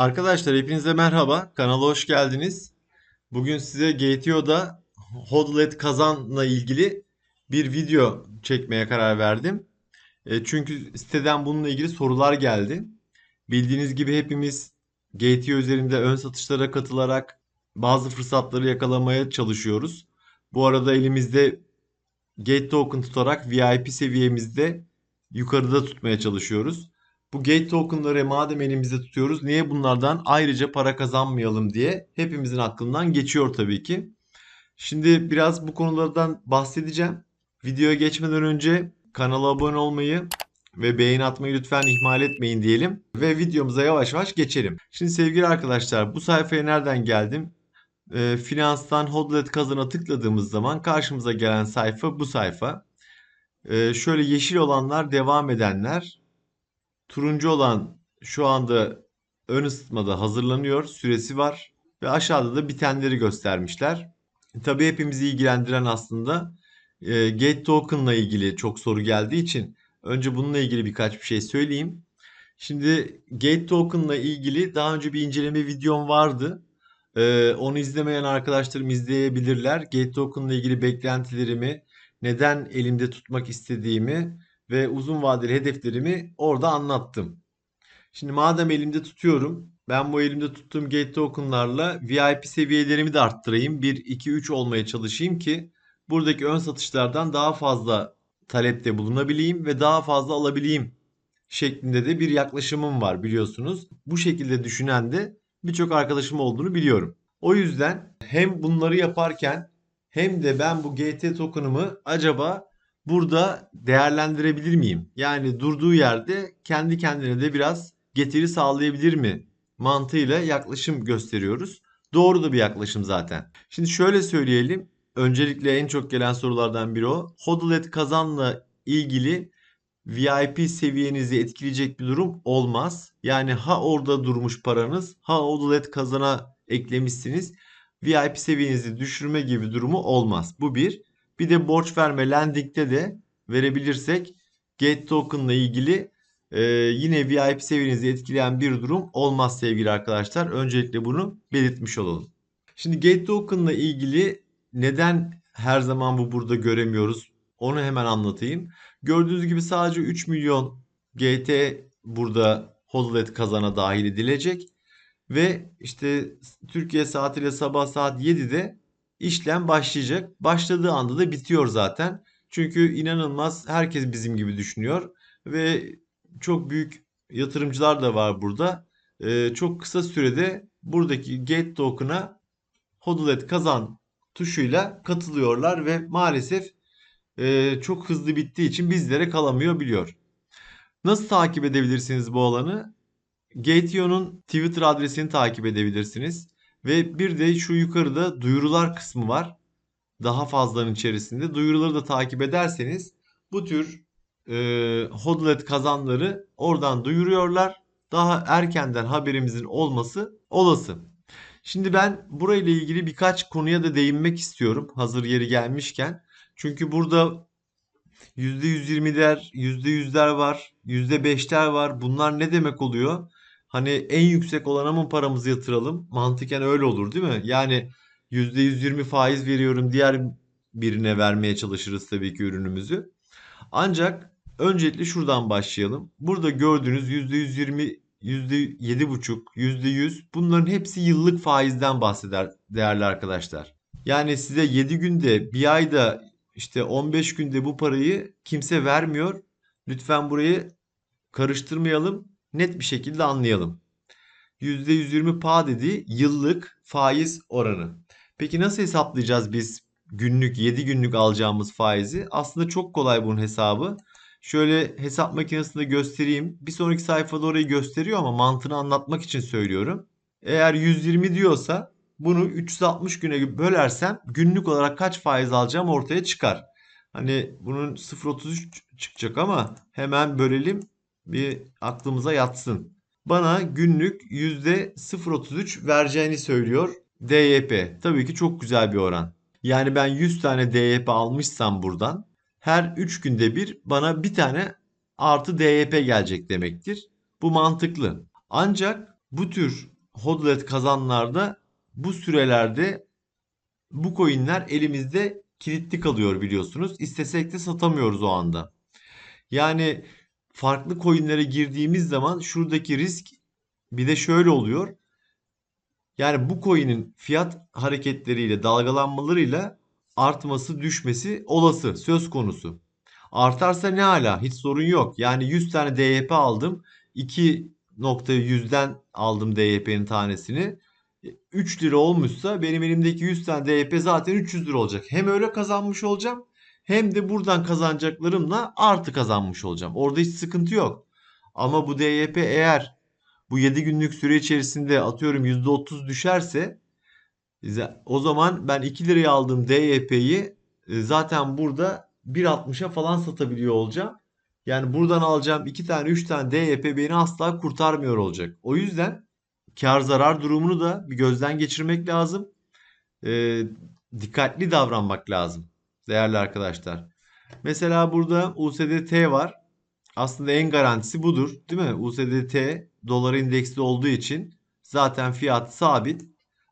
Arkadaşlar hepinize merhaba. Kanala hoş geldiniz. Bugün size GTO'da Hodlet kazanla ilgili bir video çekmeye karar verdim. E, çünkü siteden bununla ilgili sorular geldi. Bildiğiniz gibi hepimiz GTO üzerinde ön satışlara katılarak bazı fırsatları yakalamaya çalışıyoruz. Bu arada elimizde Gate Token tutarak VIP seviyemizde yukarıda tutmaya çalışıyoruz. Bu gate tokenları madem elimizde tutuyoruz niye bunlardan ayrıca para kazanmayalım diye hepimizin aklından geçiyor tabii ki. Şimdi biraz bu konulardan bahsedeceğim. Videoya geçmeden önce kanala abone olmayı ve beğeni atmayı lütfen ihmal etmeyin diyelim. Ve videomuza yavaş yavaş geçelim. Şimdi sevgili arkadaşlar bu sayfaya nereden geldim? E, finanstan Hodlet kazana tıkladığımız zaman karşımıza gelen sayfa bu sayfa. E, şöyle yeşil olanlar devam edenler. Turuncu olan şu anda ön ısıtmada hazırlanıyor. Süresi var. Ve aşağıda da bitenleri göstermişler. Tabii hepimizi ilgilendiren aslında e, Gate Token'la ilgili çok soru geldiği için önce bununla ilgili birkaç bir şey söyleyeyim. Şimdi Gate Token'la ilgili daha önce bir inceleme videom vardı. Ee, onu izlemeyen arkadaşlarım izleyebilirler. Gate Token'la ilgili beklentilerimi, neden elimde tutmak istediğimi ve uzun vadeli hedeflerimi orada anlattım. Şimdi madem elimde tutuyorum, ben bu elimde tuttuğum Gate Token'larla VIP seviyelerimi de arttırayım. 1, 2, 3 olmaya çalışayım ki buradaki ön satışlardan daha fazla talepte bulunabileyim ve daha fazla alabileyim şeklinde de bir yaklaşımım var biliyorsunuz. Bu şekilde düşünen de birçok arkadaşım olduğunu biliyorum. O yüzden hem bunları yaparken hem de ben bu GT token'ımı acaba burada değerlendirebilir miyim? Yani durduğu yerde kendi kendine de biraz getiri sağlayabilir mi? Mantığıyla yaklaşım gösteriyoruz. Doğru da bir yaklaşım zaten. Şimdi şöyle söyleyelim. Öncelikle en çok gelen sorulardan biri o. Hodlet kazanla ilgili VIP seviyenizi etkileyecek bir durum olmaz. Yani ha orada durmuş paranız ha Hodlet kazana eklemişsiniz. VIP seviyenizi düşürme gibi durumu olmaz. Bu bir. Bir de borç verme lending'de de verebilirsek Gate Token ile ilgili e, yine VIP seviyenizi etkileyen bir durum olmaz sevgili arkadaşlar. Öncelikle bunu belirtmiş olalım. Şimdi Gate Token ile ilgili neden her zaman bu burada göremiyoruz? Onu hemen anlatayım. Gördüğünüz gibi sadece 3 milyon GT burada Hodlet kazana dahil edilecek. Ve işte Türkiye saatiyle sabah saat 7'de işlem başlayacak. Başladığı anda da bitiyor zaten. Çünkü inanılmaz herkes bizim gibi düşünüyor ve çok büyük yatırımcılar da var burada. Ee, çok kısa sürede buradaki Gate Token'a HODLet kazan tuşuyla katılıyorlar ve maalesef e, çok hızlı bittiği için bizlere kalamıyor biliyor. Nasıl takip edebilirsiniz bu alanı? Gateion'un Twitter adresini takip edebilirsiniz. Ve bir de şu yukarıda duyurular kısmı var. Daha fazlanın içerisinde. Duyuruları da takip ederseniz bu tür e, hodlet kazanları oradan duyuruyorlar. Daha erkenden haberimizin olması olası. Şimdi ben burayla ilgili birkaç konuya da değinmek istiyorum. Hazır yeri gelmişken. Çünkü burada %120'ler, %100'ler var, %5'ler var. Bunlar ne demek oluyor? Hani en yüksek olana mı paramızı yatıralım? Mantıken öyle olur değil mi? Yani %120 faiz veriyorum diğer birine vermeye çalışırız tabii ki ürünümüzü. Ancak öncelikle şuradan başlayalım. Burada gördüğünüz %120, %7,5, %100 bunların hepsi yıllık faizden bahseder değerli arkadaşlar. Yani size 7 günde, bir ayda, işte 15 günde bu parayı kimse vermiyor. Lütfen burayı karıştırmayalım net bir şekilde anlayalım. %120 PA dediği yıllık faiz oranı. Peki nasıl hesaplayacağız biz günlük 7 günlük alacağımız faizi? Aslında çok kolay bunun hesabı. Şöyle hesap makinesinde göstereyim. Bir sonraki sayfada orayı gösteriyor ama mantığını anlatmak için söylüyorum. Eğer 120 diyorsa bunu 360 güne bölersem günlük olarak kaç faiz alacağım ortaya çıkar. Hani bunun 0.33 çıkacak ama hemen bölelim bir aklımıza yatsın. Bana günlük %0.33 vereceğini söylüyor DYP. Tabii ki çok güzel bir oran. Yani ben 100 tane DYP almışsam buradan her 3 günde bir bana bir tane artı DYP gelecek demektir. Bu mantıklı. Ancak bu tür hodlet kazanlarda bu sürelerde bu coinler elimizde kilitli kalıyor biliyorsunuz. İstesek de satamıyoruz o anda. Yani farklı coinlere girdiğimiz zaman şuradaki risk bir de şöyle oluyor. Yani bu coin'in fiyat hareketleriyle, dalgalanmalarıyla artması, düşmesi olası, söz konusu. Artarsa ne hala hiç sorun yok. Yani 100 tane DYP aldım. 2.100'den aldım DYP'nin tanesini. 3 lira olmuşsa benim elimdeki 100 tane DYP zaten 300 lira olacak. Hem öyle kazanmış olacağım hem de buradan kazanacaklarımla artı kazanmış olacağım. Orada hiç sıkıntı yok. Ama bu DYP eğer bu 7 günlük süre içerisinde atıyorum %30 düşerse o zaman ben 2 liraya aldığım DYP'yi e, zaten burada 1.60'a falan satabiliyor olacağım. Yani buradan alacağım 2 tane 3 tane DYP beni asla kurtarmıyor olacak. O yüzden kar zarar durumunu da bir gözden geçirmek lazım. E, dikkatli davranmak lazım değerli arkadaşlar. Mesela burada USDT var. Aslında en garantisi budur, değil mi? USDT dolar indeksli olduğu için zaten fiyat sabit.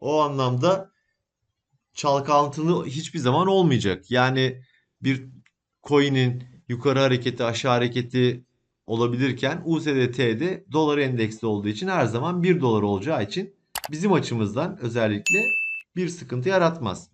O anlamda çalkantılı hiçbir zaman olmayacak. Yani bir coin'in yukarı hareketi, aşağı hareketi olabilirken USDT'de dolar endeksli olduğu için her zaman 1 dolar olacağı için bizim açımızdan özellikle bir sıkıntı yaratmaz.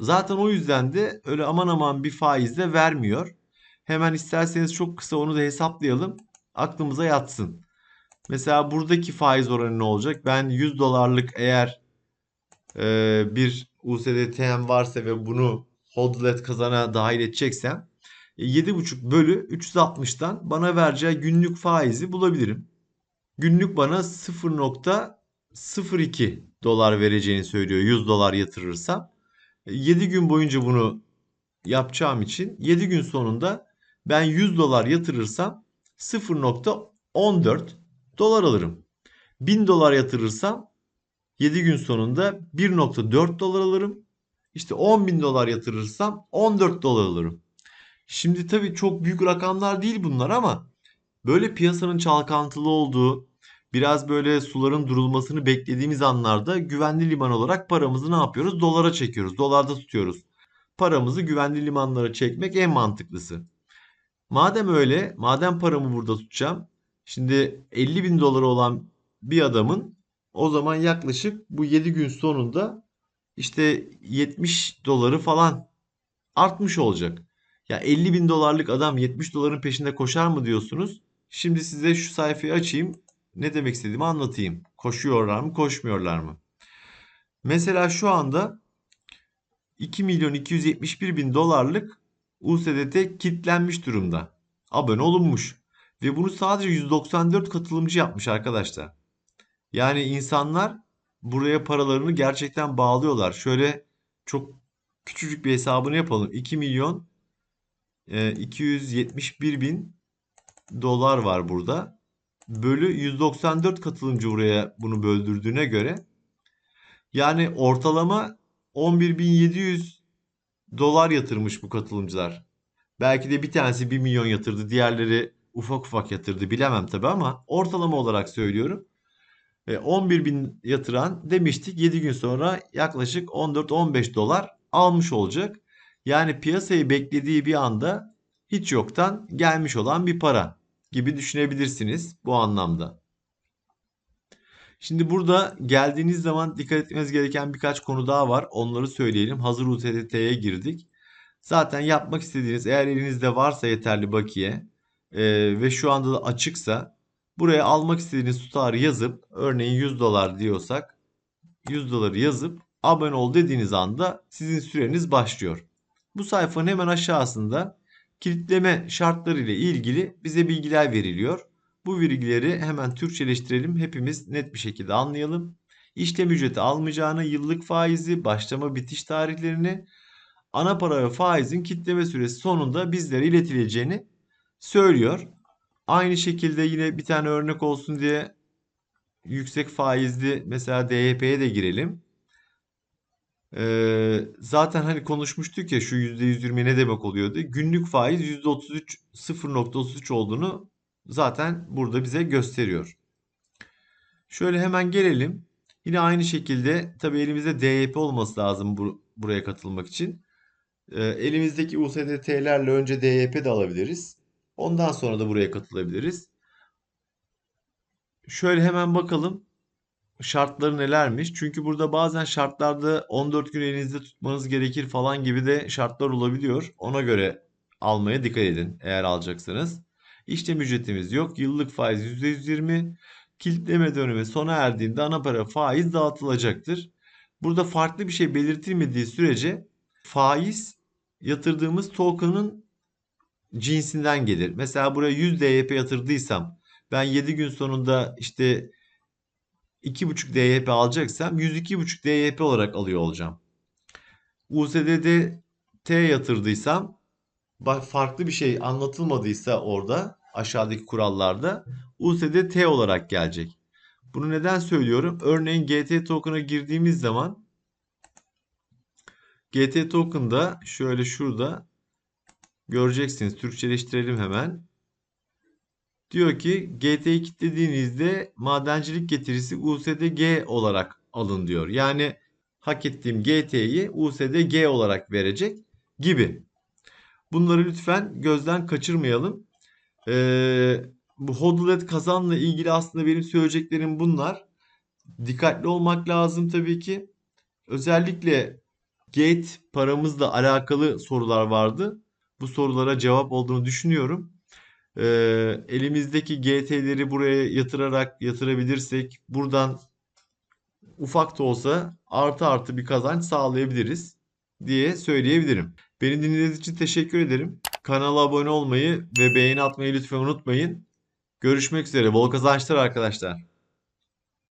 Zaten o yüzden de öyle aman aman bir faizle vermiyor. Hemen isterseniz çok kısa onu da hesaplayalım. Aklımıza yatsın. Mesela buradaki faiz oranı ne olacak? Ben 100 dolarlık eğer e, bir USDT'm varsa ve bunu hodlet kazana dahil edeceksem 7,5 e, bölü 360'dan bana vereceği günlük faizi bulabilirim. Günlük bana 0.02 dolar vereceğini söylüyor 100 dolar yatırırsam. 7 gün boyunca bunu yapacağım için 7 gün sonunda ben 100 dolar yatırırsam 0.14 dolar alırım. 1000 dolar yatırırsam 7 gün sonunda 1.4 dolar alırım. İşte 10 bin dolar yatırırsam 14 dolar alırım. Şimdi tabii çok büyük rakamlar değil bunlar ama böyle piyasanın çalkantılı olduğu, biraz böyle suların durulmasını beklediğimiz anlarda güvenli liman olarak paramızı ne yapıyoruz? Dolara çekiyoruz. Dolarda tutuyoruz. Paramızı güvenli limanlara çekmek en mantıklısı. Madem öyle, madem paramı burada tutacağım. Şimdi 50 bin doları olan bir adamın o zaman yaklaşık bu 7 gün sonunda işte 70 doları falan artmış olacak. Ya 50 bin dolarlık adam 70 doların peşinde koşar mı diyorsunuz? Şimdi size şu sayfayı açayım ne demek istediğimi anlatayım. Koşuyorlar mı, koşmuyorlar mı? Mesela şu anda 2 milyon 271 bin dolarlık USDT kilitlenmiş durumda. Abone olunmuş. Ve bunu sadece 194 katılımcı yapmış arkadaşlar. Yani insanlar buraya paralarını gerçekten bağlıyorlar. Şöyle çok küçücük bir hesabını yapalım. 2 milyon 271 e, bin dolar var burada bölü 194 katılımcı buraya bunu böldürdüğüne göre yani ortalama 11.700 dolar yatırmış bu katılımcılar. Belki de bir tanesi 1 milyon yatırdı, diğerleri ufak ufak yatırdı bilemem tabi ama ortalama olarak söylüyorum. 11 bin yatıran demiştik 7 gün sonra yaklaşık 14-15 dolar almış olacak. Yani piyasayı beklediği bir anda hiç yoktan gelmiş olan bir para gibi düşünebilirsiniz bu anlamda. Şimdi burada geldiğiniz zaman dikkat etmeniz gereken birkaç konu daha var. Onları söyleyelim. Hazır UTT'ye girdik. Zaten yapmak istediğiniz eğer elinizde varsa yeterli bakiye e, ve şu anda da açıksa buraya almak istediğiniz tutarı yazıp örneğin 100 dolar diyorsak 100 doları yazıp abone ol dediğiniz anda sizin süreniz başlıyor. Bu sayfanın hemen aşağısında kilitleme şartları ile ilgili bize bilgiler veriliyor. Bu bilgileri hemen Türkçeleştirelim. Hepimiz net bir şekilde anlayalım. İşlem ücreti almayacağını, yıllık faizi, başlama bitiş tarihlerini, ana para ve faizin kitleme süresi sonunda bizlere iletileceğini söylüyor. Aynı şekilde yine bir tane örnek olsun diye yüksek faizli mesela DYP'ye de girelim. Ee, zaten hani konuşmuştuk ya şu %120 ne demek oluyordu. Günlük faiz %33 0.33 olduğunu zaten burada bize gösteriyor. Şöyle hemen gelelim. Yine aynı şekilde tabii elimizde DYP olması lazım bu, buraya katılmak için. Ee, elimizdeki USDT'lerle önce DYP de alabiliriz. Ondan sonra da buraya katılabiliriz. Şöyle hemen bakalım şartları nelermiş. Çünkü burada bazen şartlarda 14 gün elinizde tutmanız gerekir falan gibi de şartlar olabiliyor. Ona göre almaya dikkat edin eğer alacaksanız. İşlem ücretimiz yok. Yıllık faiz %120. Kilitleme dönemi sona erdiğinde ana para faiz dağıtılacaktır. Burada farklı bir şey belirtilmediği sürece faiz yatırdığımız token'ın cinsinden gelir. Mesela buraya 100 DYP yatırdıysam ben 7 gün sonunda işte 2.5 DYP alacaksam 102.5 DYP olarak alıyor olacağım. USD'de T yatırdıysam farklı bir şey anlatılmadıysa orada aşağıdaki kurallarda USD T olarak gelecek. Bunu neden söylüyorum? Örneğin GT token'a girdiğimiz zaman GT token'da şöyle şurada göreceksiniz. Türkçeleştirelim hemen. Diyor ki GT'yi kilitlediğinizde madencilik getirisi USDG olarak alın diyor. Yani hak ettiğim GT'yi USDG olarak verecek gibi. Bunları lütfen gözden kaçırmayalım. Ee, bu hodlet kazanla ilgili aslında benim söyleyeceklerim bunlar. Dikkatli olmak lazım tabii ki. Özellikle gate paramızla alakalı sorular vardı. Bu sorulara cevap olduğunu düşünüyorum. Ee, elimizdeki GT'leri buraya yatırarak yatırabilirsek buradan ufak da olsa artı artı bir kazanç sağlayabiliriz diye söyleyebilirim. Beni dinlediğiniz için teşekkür ederim. Kanala abone olmayı ve beğeni atmayı lütfen unutmayın. Görüşmek üzere. Bol kazançlar arkadaşlar.